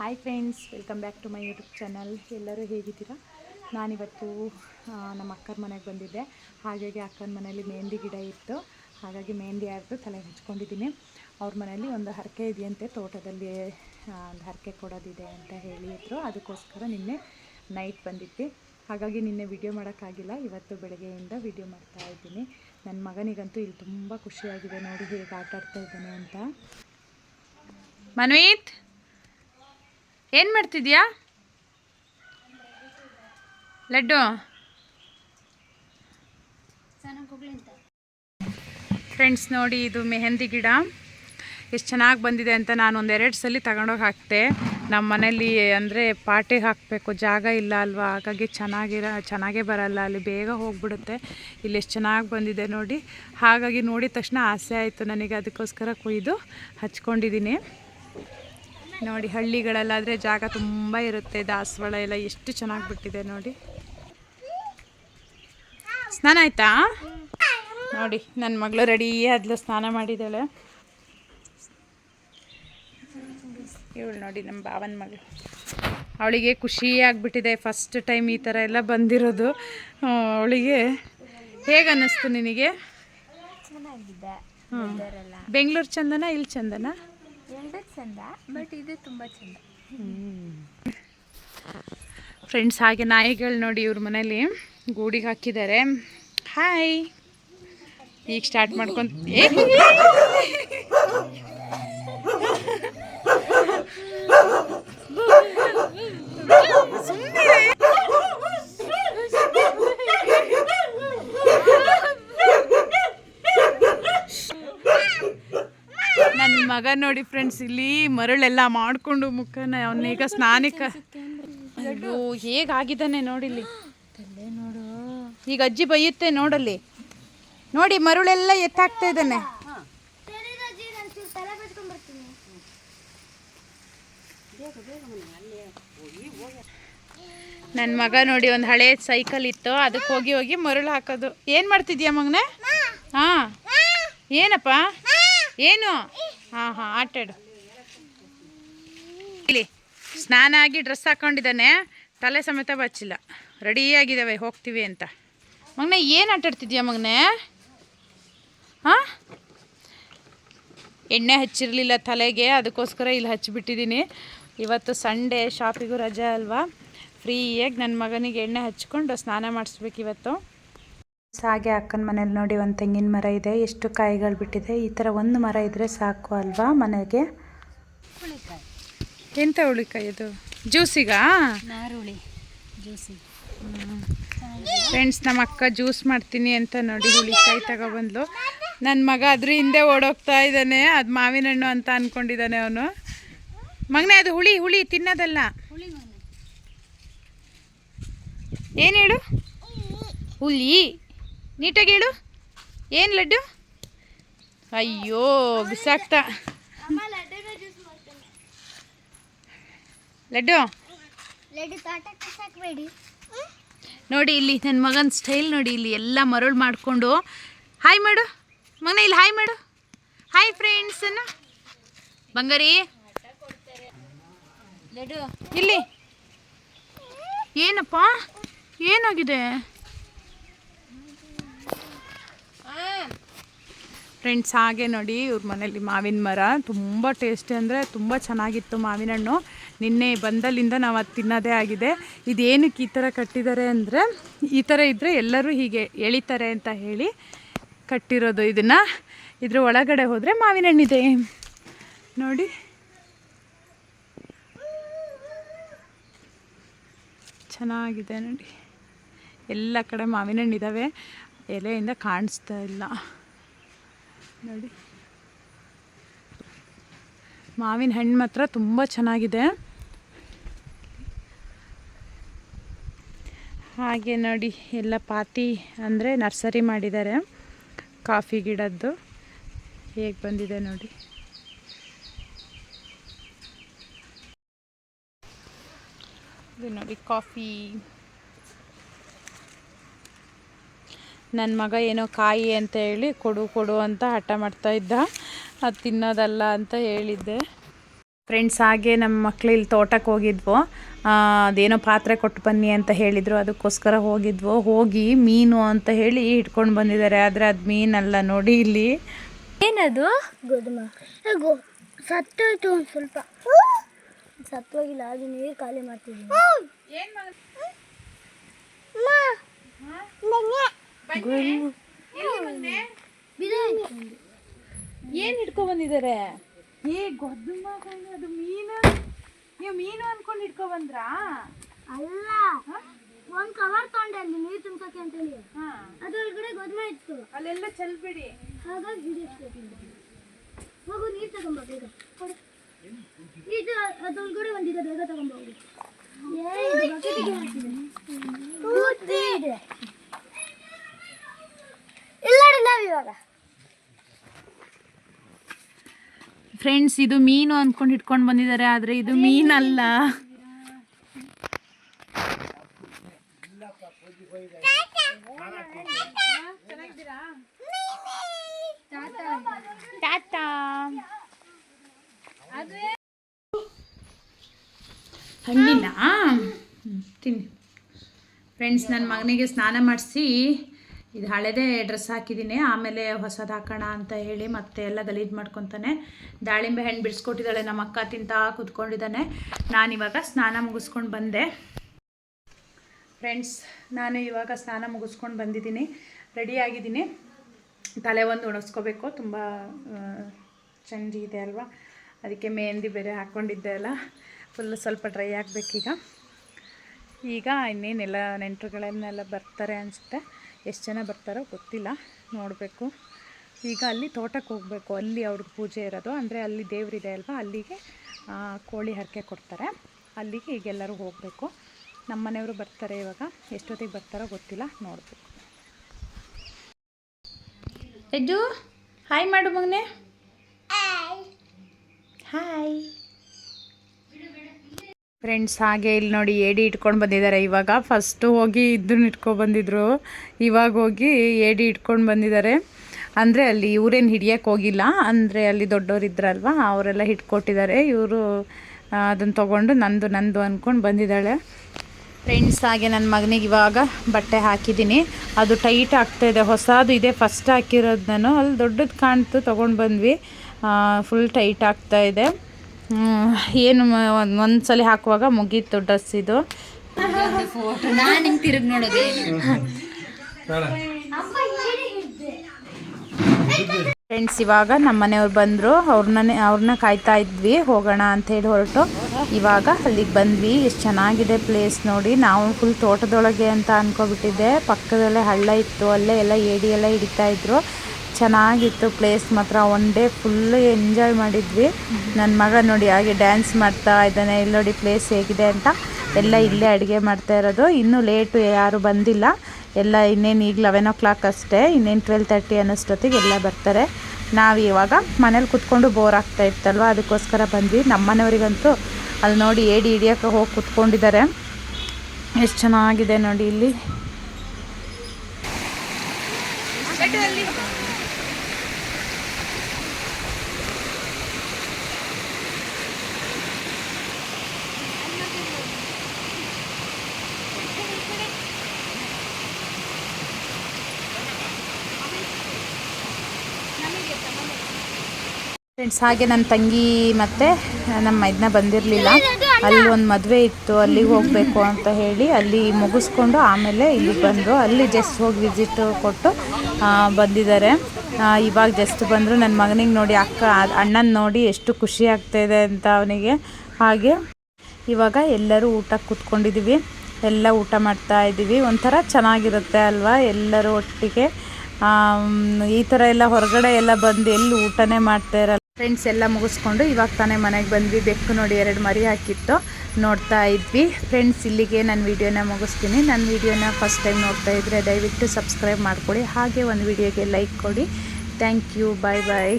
Hi friends welcome back to my YouTube channel ಎಲ್ಲರೂ ಹೇಗಿದ್ದೀರಾ? ನಾನಿವತ್ತು ನಮ್ಮ ಅಕ್ಕನ ಮನೆಗೆ ಬಂದಿದ್ದೆ. ಹಾಗಾಗಿ ಅಕ್ಕನ ಮನೆಯಲ್ಲಿ ಮೆಹಂದಿ ಗಿಡ ಇತ್ತು. ಹಾಗಾಗಿ ಮೆಹಂದಿ ಆಯಿತು ತಲೆಗೆ ಹಚ್ಕೊಂಡಿದ್ದೀನಿ. ಅವ್ರ ಮನೆಯಲ್ಲಿ ಒಂದು ಹರಕೆ ಇದೆಯಂತೆ, ತೋಟದಲ್ಲಿ ಒಂದು ಹರಕೆ ಕೊಡೋದಿದೆ ಅಂತ ಹೇಳಿದ್ರು. ಅದಕ್ಕೋಸ್ಕರ ನಿನ್ನೆ ನೈಟ್ ಬಂದಿದ್ವಿ ಹಾಗಾಗಿ ನಿನ್ನೆ ವಿಡಿಯೋ ಮಾಡೋಕ್ಕಾಗಿಲ್ಲ. ಇವತ್ತು ಬೆಳಗ್ಗೆಯಿಂದ ವಿಡಿಯೋ ಮಾಡ್ತಾ ಇದ್ದೀನಿ. ನನ್ನ ಮಗನಿಗಂತೂ ಇಲ್ಲಿ ತುಂಬ ಖುಷಿಯಾಗಿದೆ. ನೋಡಿ ಹೇಗೆ ಆಟ ಆಡ್ತಾ ಇದ್ದಾನೆ ಅಂತ. ಮನ್ವೀತ್! ಏನು ಮಾಡ್ತಿದ್ಯಾ? ಲಡ್ಡು. ಫ್ರೆಂಡ್ಸ್ ನೋಡಿ ಇದು ಮೆಹಂದಿ ಗಿಡ. ಎಷ್ಟು ಚೆನ್ನಾಗಿ ಬಂದಿದೆ ಅಂತ ನಾನು ಒಂದೆರಡು ಸಲ ತಗೊಂಡೋಗಿ ಹಾಕಿದೆ ನಮ್ಮ ಮನೇಲಿ ಅಂದರೆ ಪಾಟಿಗೆ ಹಾಕಬೇಕು, ಜಾಗ ಇಲ್ಲ ಅಲ್ವಾ? ಹಾಗಾಗಿ ಚೆನ್ನಾಗಿರ, ಚೆನ್ನಾಗೇ ಬರಲ್ಲ, ಅಲ್ಲಿ ಬೇಗ ಹೋಗ್ಬಿಡುತ್ತೆ. ಇಲ್ಲಿ ಎಷ್ಟು ಚೆನ್ನಾಗಿ ಬಂದಿದೆ ನೋಡಿ. ಹಾಗಾಗಿ ನೋಡಿದ ತಕ್ಷಣ ಆಸೆ ಆಯಿತು ನನಗೆ, ಅದಕ್ಕೋಸ್ಕರ ಕುಯ್ದು ಹಚ್ಕೊಂಡಿದ್ದೀನಿ ನೋಡಿ ಹಳ್ಳಿಗಳಲ್ಲಾದರೆ ಜಾಗ ತುಂಬ ಇರುತ್ತೆ. ದಾಸವಾಳ ಎಲ್ಲ ಎಷ್ಟು ಚೆನ್ನಾಗಿ ಬಿಟ್ಟಿದೆ ನೋಡಿ. ಸ್ನಾನ ಆಯ್ತಾ? ನೋಡಿ ನನ್ನ ಮಗಳು ರೆಡಿ ಆದ್ಲು ಸ್ನಾನ ಮಾಡಿದ್ದಾಳೆ. ಇವಳು ನೋಡಿ ನಮ್ಮ ಭಾವನ ಮಗಳು. ಅವಳಿಗೆ ಖುಷಿಯಾಗಿಬಿಟ್ಟಿದೆ ಫಸ್ಟ್ ಟೈಮ್ ಈ ಥರ ಎಲ್ಲ ಬಂದಿರೋದು. ಅವಳಿಗೆ ಹೇಗೆ ಅನ್ನಿಸ್ತು ನಿನಗೆ? ಬೆಂಗಳೂರು ಚಂದನ ಇಲ್ಲಿ ಚಂದನ? ಚಂದ ಬಟ್ ಇದು ತುಂಬ ಚಂದ. ಫ್ರೆಂಡ್ಸ್ ಹಾಗೆ ನಾಯಿಗಳು ನೋಡಿ ಇವ್ರ ಮನೇಲಿ ಗೂಡಿಗೆ ಹಾಕಿದ್ದಾರೆ ಹಾಯ್ ಈಗ ಸ್ಟಾರ್ಟ್ ಮಾಡ್ಕೊಂತ ಏ ನನ್ನ ಮಗ ನೋಡಿ ಫ್ರೆಂಡ್ಸ್ ಇಲ್ಲಿ ಮರಳೆಲ್ಲ ಮಾಡಿಕೊಂಡು ಮುಖನ ಅವನೀಗ ಸ್ನಾನಕ್ಕೆ ಅಯ್ಯೋ, ಹೇಗಾಗಿದ್ದಾನೆ ನೋಡಿಲ್ಲಿ. ನೋಡು ಈಗ ಅಜ್ಜಿ ಬೈಯುತ್ತೆ ನೋಡಲ್ಲಿ. ನೋಡಿ, ಮರುಳೆಲ್ಲ ಎತ್ತಾಗ್ತಾ ಇದ್ದಾನೆ. ನನ್ನ ಮಗ ನೋಡಿ ಒಂದು ಹಳೆ ಸೈಕಲ್ ಇತ್ತು ಅದಕ್ಕೆ ಹೋಗಿ ಹೋಗಿ ಮರಳು ಹಾಕೋದು. ಏನು ಮಾಡ್ತಿದ್ಯಾ ಮಗನೇ? ಹಾಂ. ಏನಪ್ಪ? ಏನು? ಹಾಂ ಹಾಂ ಆಟಾಡು ಇಲ್ಲಿ ಸ್ನಾನ ಆಗಿ ಡ್ರೆಸ್ ಹಾಕೊಂಡಿದ್ದಾನೆ. ತಲೆ ಸಮೇತ ಬಚ್ಚಿಲ್ಲ. ರೆಡಿಯಾಗಿದ್ದಾವೆ ಹೋಗ್ತೀವಿ ಅಂತ. ಮಗನೇ, ಏನು ಆಟಾಡ್ತಿದ್ಯಾ ಮಗನೇ? ಹಾಂ? ಎಣ್ಣೆ ಹಚ್ಚಿರಲಿಲ್ಲ ತಲೆಗೆ, ಅದಕ್ಕೋಸ್ಕರ ಇಲ್ಲಿ ಹಚ್ಚಿಬಿಟ್ಟಿದ್ದೀನಿ. ಇವತ್ತು ಸಂಡೇ, ಶಾಪಿಗೂ ರಜೆ ಅಲ್ವಾ? ಫ್ರೀಯಾಗಿ ನನ್ನ ಮಗನಿಗೆ ಎಣ್ಣೆ ಹಚ್ಕೊಂಡು ಸ್ನಾನ ಮಾಡಿಸ್ಬೇಕು ಇವತ್ತು. ಹಾಗೆ ಅಕ್ಕನ ಮನೇಲಿ ನೋಡಿ ಒಂದು ತೆಂಗಿನ ಮರ ಇದೆ ಎಷ್ಟು ಕಾಯಿಗಳು ಬಿಟ್ಟಿದೆ ಈ ಥರ ಒಂದು ಮರ ಇದ್ದರೆ ಸಾಕು ಅಲ್ವಾ ಮನೆಗೆ? ಹುಳಿಕಾಯಿ ಎಂಥ ಹುಳಿಕಾಯಿ ಇದು ಜ್ಯೂಸಿಗಾ? ನಾರುಳಿ ಜ್ಯೂಸಿ. ಫ್ರೆಂಡ್ಸ್ ನಮ್ಮ ಅಕ್ಕ ಜ್ಯೂಸ್ ಮಾಡ್ತೀನಿ ಅಂತ ನೋಡಿ ಹುಳಿಕಾಯಿ ತಗೊಬಂದ್ಲು. ನನ್ನ ಮಗ ಅದ್ರ ಹಿಂದೆ ಓಡೋಗ್ತಾ ಇದ್ದಾನೆ ಅದು ಮಾವಿನ ಹಣ್ಣು ಅಂತ ಅಂದ್ಕೊಂಡಿದ್ದಾನೆ ಅವನು. ಮಗನೇ ಅದು ಹುಳಿ ಹುಳಿ ತಿನ್ನೋದಲ್ಲ. ಹುಳಿ ಮನೆ ಏನು ಹೇಳು? ಹುಲಿ ನೀಟಾಗಿ ಹೇಳು. ಏನು ಲಡ್ಡು? ಅಯ್ಯೋ ಬಿಸಾಕ್ತಾ. ಲಡ್ಡು? ನೋಡಿ ಇಲ್ಲಿ ನನ್ನ ಮಗನ ಸ್ಟೈಲ್ ನೋಡಿ ಇಲ್ಲಿ ಎಲ್ಲ ಮರಳು ಮಾಡಿಕೊಂಡು. ಹಾಯ್ ಮಾಡು. ಮಗನ ಇಲ್ಲಿ ಹಾಯ್ ಮಾಡು. ಹಾಯ್ ಫ್ರೆಂಡ್ಸ್ ಅನ್ನ. ಬಂಗಾರಿ. ಲಡ್ಡು ಇಲ್ಲಿ. ಏನಪ್ಪ? ಏನಾಗಿದೆ? ಫ್ರೆಂಡ್ಸ್, ಹಾಗೆ ನೋಡಿ, ಇವ್ರ ಮನೇಲಿ ಮಾವಿನ ಮರ. ತುಂಬ ಟೇಸ್ಟಿ ಅಂದರೆ ತುಂಬ ಚೆನ್ನಾಗಿತ್ತು ಮಾವಿನ ಹಣ್ಣು ನಿನ್ನೆ ಬಂದಲ್ಲಿಂದ ನಾವು ಅದು ತಿನ್ನೋದೇ ಆಗಿದೆ. ಇದೇನಕ್ಕೆ ಈ ಥರ ಕಟ್ಟಿದ್ದಾರೆ ಅಂದರೆ, ಈ ಥರ ಇದ್ದರೆ ಎಲ್ಲರೂ ಹೀಗೆ ಎಳಿತಾರೆ ಅಂತ ಹೇಳಿ ಕಟ್ಟಿರೋದು ಇದನ್ನು. ಇದ್ರ ಒಳಗಡೆ ಹೋದರೆ ಮಾವಿನ ಹಣ್ಣಿದೆ ನೋಡಿ. ಚೆನ್ನಾಗಿದೆ ನೋಡಿ. ಎಲ್ಲ ಕಡೆ ಮಾವಿನ ಹಣ್ಣು ಇದ್ದಾವೆ ಎಲೆಯಿಂದ ಕಾಣಿಸ್ತಾ ಇಲ್ಲ. ನೋಡಿ. ಮಾವಿನ ಹಣ್ಣು ಮಾತ್ರ ತುಂಬ ಚೆನ್ನಾಗಿದೆ. ಹಾಗೆ ನೋಡಿ, ಎಲ್ಲ ಪಾತಿ ಅಂದರೆ ನರ್ಸರಿ ಮಾಡಿದ್ದಾರೆ. ಕಾಫಿ ಗಿಡದ್ದು ಹೇಗೆ ಬಂದಿದೆ ನೋಡಿ. ಇದು ನೋಡಿ ಕಾಫಿ ನನ್ನ ಮಗ ಏನೋ ಕಾಯಿ ಅಂತ ಹೇಳಿ ಕೊಡು ಕೊಡು ಅಂತ ಹಠ ಮಾಡ್ತಾ ಇದ್ದ. ಅದು ತಿನ್ನೋದಲ್ಲ ಅಂತ ಹೇಳಿದ್ದೆ. ಫ್ರೆಂಡ್ಸ್ ಹಾಗೆ ನಮ್ಮ ಮಕ್ಳು ಇಲ್ಲಿ ತೋಟಕ್ಕೆ ಹೋಗಿದ್ವು. ಆ, ಅದೇನೋ ಪಾತ್ರೆ ಕೊಟ್ಟು ಬನ್ನಿ ಅಂತ ಹೇಳಿದರು. ಅದಕ್ಕೋಸ್ಕರ ಹೋಗಿದ್ವು. ಹೋಗಿ ಮೀನು ಅಂತ ಹೇಳಿ ಇಟ್ಕೊಂಡು ಬಂದಿದ್ದಾರೆ. ಆದರೆ ಅದು ಮೀನಲ್ಲ ನೋಡಿ ಇಲ್ಲಿ. ಏನದು? ಸತ್ತೋಯ್ತು ಒಂದು ಸ್ವಲ್ಪ. ಸತ್ತೋಗಿಲ್ಲ ಅದು ನೀರು ಖಾಲಿ ಮಾಡ್ತಿದ್ದೀನಿ. ಏನು ಇಟ್ಕೊ ಬಂದಿದಾರೆ ಏ ಗೊದ್ದುಮ್ಮ ಅದು ಮೀನು. ನೀವು ಮೀನು ಅನ್ಕೊಂಡು ಇಟ್ಕೊ ಬಂದ್ರಾ? ಅಲ್ಲ ಒಂದು ಕವರ್ ತಗೊಂಡೆ ಅಲ್ಲಿ ನೀರ್ ತುಂಬಕೆ ಅಂತೇಳಿ. ಅದು ಅದ್ರೊಳಗಡೆ ಗೋಧುಮ ಇತ್ತು. ಅಲ್ಲೆಲ್ಲ ಚೆಲ್ಬಿಡಿ. ಹಾಗಾಗಿ ಹಿಡಿಸ್ಬೇಕು ಹೋಗು ನೀರು ತಗೊಂಬ ಬೇಗ. ಇದು ಅದ್ರೊಳಗಡೆ ಒಂದಿದೆ ಬೇಗ ತಗೊಂಬ ಹೋಗು ಏ, ಇದು ಬಕೆಟಿಗೆ ಹಾಕಿದೆ. ಬೂದಿ ಇದೆ ಇಲ್ಲ ನೋಡಿ ನಾವು ಇವಾಗ ಫ್ರೆಂಡ್ಸ್ ಇದು ಮೀನು ಅಂದ್ಕೊಂಡು ಇಟ್ಕೊಂಡು ಬಂದಿದ್ದಾರೆ ಆದರೆ ಇದು ಮೀನಲ್ಲ. ಹಣ್ಣಿನ ತಿನ್ನಿ. ಫ್ರೆಂಡ್ಸ್ ನನ್ನ ಮಗನಿಗೆ ಸ್ನಾನ ಮಾಡಿಸಿ ಇದು ಹಳೆದೇ ಡ್ರೆಸ್ ಹಾಕಿದ್ದೀನಿ ಆಮೇಲೆ ಹೊಸದು ಹಾಕೋಣ ಅಂತ ಹೇಳಿ ಮತ್ತೆ ಎಲ್ಲ ಗಲೀಜು ಮಾಡ್ಕೊತಾನೆ. ದಾಳಿಂಬೆ ಹಣ್ಣು ಬಿಡಿಸ್ಕೊಟ್ಟಿದ್ದಾಳೆ, ನಮ್ಮ ಅಕ್ಕ ತಿಂತಾ ಕೂತ್ಕೊಂಡಿದ್ದಾನೆ. ನಾನಿವಾಗ ಸ್ನಾನ ಮುಗಿಸ್ಕೊಂಡು ಬಂದೆ. ಫ್ರೆಂಡ್ಸ್ ನಾನು ಇವಾಗ ಸ್ನಾನ ಮುಗಿಸ್ಕೊಂಡು ಬಂದಿದ್ದೀನಿ. ರೆಡಿಯಾಗಿದ್ದೀನಿ ತಲೆ ಒಂದು ಒಣಗಿಸ್ಕೋಬೇಕು, ತುಂಬ ಚಂಡಿ ಇದೆ ಅಲ್ವಾ? ಅದಕ್ಕೆ ಮೆಹಂದಿ ಬೇರೆ ಹಾಕ್ಕೊಂಡಿದ್ದೆ ಅಲ್ಲ. ಫುಲ್ ಸ್ವಲ್ಪ ಡ್ರೈ ಆಗಬೇಕೀಗ. ಈಗ ಇನ್ನೇನೆಲ್ಲ ನೆಂಟರುಗಳನ್ನೆಲ್ಲ ಬರ್ತಾರೆ ಅನಿಸುತ್ತೆ. ಎಷ್ಟು ಜನ ಬರ್ತಾರೋ ಗೊತ್ತಿಲ್ಲ ನೋಡಬೇಕು. ಈಗ ಅಲ್ಲಿ ತೋಟಕ್ಕೆ ಹೋಗಬೇಕು ಅಲ್ಲಿ ಅವ್ರಿಗೆ ಪೂಜೆ ಇರೋದು. ಅಂದರೆ ಅಲ್ಲಿ ದೇವರಿದೆ ಅಲ್ವಾ ಅಲ್ಲಿಗೆ ಕೋಳಿ ಹರಕೆ ಕೊಡ್ತಾರೆ. ಅಲ್ಲಿಗೆ ಈಗೆಲ್ಲರೂ ಹೋಗಬೇಕು. ನಮ್ಮ ಮನೆಯವರು ಬರ್ತಾರೆ ಇವಾಗ. ಎಷ್ಟೊತ್ತಿಗೆ ಬರ್ತಾರೋ ಗೊತ್ತಿಲ್ಲ ನೋಡಬೇಕು. ಎದ್ದು ಹಾಯ್ ಮಾಡು ಮಗನೆ. ಹಾಯ್ ಫ್ರೆಂಡ್ಸ್ ಹಾಗೆ ಇಲ್ಲಿ ನೋಡಿ ಏಡಿ ಇಟ್ಕೊಂಡು ಬಂದಿದ್ದಾರೆ. ಇವಾಗ ಫಸ್ಟು ಹೋಗಿ ಇದನ್ನ ಇಟ್ಕೊಂಡು ಬಂದಿದ್ರು. ಇವಾಗ ಹೋಗಿ ಏಡಿ ಇಟ್ಕೊಂಡು ಬಂದಿದ್ದಾರೆ. ಅಂದರೆ ಅಲ್ಲಿ ಇವರೇನು ಹಿಡಿಯೋಕ್ಕೆ ಹೋಗಿಲ್ಲ. ಅಂದರೆ ಅಲ್ಲಿ ದೊಡ್ಡವ್ರು ಇದ್ರಲ್ವ ಅವರೆಲ್ಲ ಹಿಡ್ಕೊಟ್ಟಿದ್ದಾರೆ. ಇವರು ಅದನ್ನು ತೊಗೊಂಡು ನಂದು ನಂದು ಅಂದ್ಕೊಂಡು ಬಂದಿದ್ದಾಳೆ. ಫ್ರೆಂಡ್ಸ್ ಹಾಗೆ ನನ್ನ ಮಗನಿಗೆ ಇವಾಗ ಬಟ್ಟೆ ಹಾಕಿದ್ದೀನಿ. ಅದು ಟೈಟ್ ಆಗ್ತಾಯಿದೆ ಹೊಸದು ಇದೆ. ಫಸ್ಟ್ ಹಾಕಿರೋದು ನಾನು. ಅಲ್ಲಿ ದೊಡ್ಡದು ಕಾಣ್ತು ತೊಗೊಂಡು ಬಂದ್ವಿ. ಫುಲ್ ಟೈಟ್ ಆಗ್ತಾ ಇದೆ. ಹ್ಮ್, ಏನು ಒಂದು ಸಲ ಹಾಕುವಾಗ ಮುಗೀತು ಡ್ರೆಸ್ ಇದು. ನಾನು ಹಿಂಗೆ ತಿರುಗಿ ನೋಡೋದು ಫ್ರೆಂಡ್ಸ್ ಇವಾಗ ನಮ್ಮ ಮನೆಯವ್ರು ಬಂದರು. ಅವ್ರನ್ನೇ ಅವ್ರನ್ನ ಕಾಯ್ತಾ ಇದ್ವಿ. ಹೋಗೋಣ ಅಂತ ಹೇಳಿ ಹೊರಟು. ಇವಾಗ ಅಲ್ಲಿಗೆ ಬಂದ್ವಿ. ಎಷ್ಟು ಚೆನ್ನಾಗಿದೆ ಪ್ಲೇಸ್ ನೋಡಿ. ನಾವು ಫುಲ್ ತೋಟದೊಳಗೆ ಅಂತ ಅನ್ಕೋಬಿಟ್ಟಿದ್ದೆ. ಪಕ್ಕದಲ್ಲೇ ಹಳ್ಳ ಇತ್ತು. ಅಲ್ಲೇ ಎಲ್ಲ ಏಡಿ ಎಲ್ಲ ಹಿಡಿತಾ ಇದ್ರು. ಚೆನ್ನಾಗಿತ್ತು ಪ್ಲೇಸ್ ಮಾತ್ರ. ಒನ್ ಡೇ ಫುಲ್ಲು ಎಂಜಾಯ್ ಮಾಡಿದ್ವಿ. ನನ್ನ ಮಗ ನೋಡಿ ಹಾಗೆ ಡ್ಯಾನ್ಸ್ ಮಾಡ್ತಾ ಇದ್ದಾನೆ. ಇಲ್ಲಿ ನೋಡಿ ಪ್ಲೇಸ್ ಹೇಗಿದೆ ಅಂತ. ಎಲ್ಲ ಇಲ್ಲೇ ಅಡುಗೆ ಮಾಡ್ತಾ ಇರೋದು. ಇನ್ನೂ ಲೇಟು ಯಾರು ಬಂದಿಲ್ಲ. ಎಲ್ಲ ಇನ್ನೇನು ಈಗ ಲೆವೆನ್ ಓ ಕ್ಲಾಕ್ ಅಷ್ಟೇ. ಇನ್ನೇನು ಟ್ವೆಲ್ ತರ್ಟಿ ಅನ್ನೋಷ್ಟೊತ್ತಿಗೆ ಎಲ್ಲ ಬರ್ತಾರೆ. ನಾವು ಇವಾಗ ಮನೇಲಿ ಕುತ್ಕೊಂಡು ಬೋರ್ ಆಗ್ತಾ ಇತ್ತಲ್ವ? ಅದಕ್ಕೋಸ್ಕರ ಬಂದ್ವಿ. ನಮ್ಮ ಮನೆಯವರಿಗಂತೂ ಅಲ್ಲಿ ನೋಡಿ ಏಡಿ ಹಿಡಿಯೋಕ್ಕೆ ಹೋಗಿ ಕುತ್ಕೊಂಡಿದ್ದಾರೆ. ಎಷ್ಟು ಚೆನ್ನಾಗಿದೆ ನೋಡಿ ಇಲ್ಲಿ. ಫ್ರೆಂಡ್ಸ್ ಹಾಗೆ ನನ್ನ ತಂಗಿ ಮತ್ತು ನಮ್ಮ ಇದನ್ನ ಬಂದಿರಲಿಲ್ಲ. ಅಲ್ಲಿ ಒಂದು ಮದುವೆ ಇತ್ತು, ಅಲ್ಲಿಗೆ ಹೋಗಬೇಕು ಅಂತ ಹೇಳಿ ಅಲ್ಲಿ ಮುಗಿಸ್ಕೊಂಡು ಆಮೇಲೆ ಇಲ್ಲಿಗೆ ಬಂದರು ಅಲ್ಲಿ ಜಸ್ಟ್ ಹೋಗಿ ವಿಸಿಟ್ ಕೊಟ್ಟು ಬಂದಿದ್ದಾರೆ. ಇವಾಗ ಜಸ್ಟ್ ಬಂದರು. ನನ್ನ ಮಗನಿಗೆ ನೋಡಿ ಅಕ್ಕ ಅಣ್ಣನ ನೋಡಿ ಎಷ್ಟು ಖುಷಿ ಆಗ್ತಾಯಿದೆ ಅಂತ ಅವನಿಗೆ. ಹಾಗೆ ಇವಾಗ ಎಲ್ಲರೂ ಊಟಕ್ಕೆ ಕೂತ್ಕೊಂಡಿದ್ದೀವಿ ಎಲ್ಲ ಊಟ ಮಾಡ್ತಾ ಇದ್ದೀವಿ ಒಂಥರ ಚೆನ್ನಾಗಿರುತ್ತೆ ಅಲ್ವಾ ಎಲ್ಲರೂ ಒಟ್ಟಿಗೆ? ಈ ಥರ ಎಲ್ಲ ಹೊರಗಡೆ ಎಲ್ಲ ಬಂದು ಎಲ್ಲಿ ಊಟನೇ ಮಾಡ್ತಾ ಇರಲ್ಲ. ಫ್ರೆಂಡ್ಸ್ ಎಲ್ಲ ಮುಗಿಸ್ಕೊಂಡು ಇವಾಗ ತಾನೇ ಮನೆಗೆ ಬಂದ್ವಿ. ಬೆಕ್ಕು ನೋಡಿ ಎರಡು ಮರಿ ಹಾಕಿತ್ತು. ನೋಡ್ತಾ ಇದ್ವಿ. ಫ್ರೆಂಡ್ಸ್ ಇಲ್ಲಿಗೆ ನನ್ನ ವೀಡಿಯೋನ ಮುಗಿಸ್ತೀನಿ. ನನ್ನ ವೀಡಿಯೋನ ಫಸ್ಟ್ ಟೈಮ್ ನೋಡ್ತಾ ಇದ್ದರೆ ದಯವಿಟ್ಟು ಸಬ್ಸ್ಕ್ರೈಬ್ ಮಾಡ್ಕೊಳ್ಳಿ ಹಾಗೆ ಒಂದು ವೀಡಿಯೋಗೆ ಲೈಕ್ ಕೊಡಿ. Thank you bye bye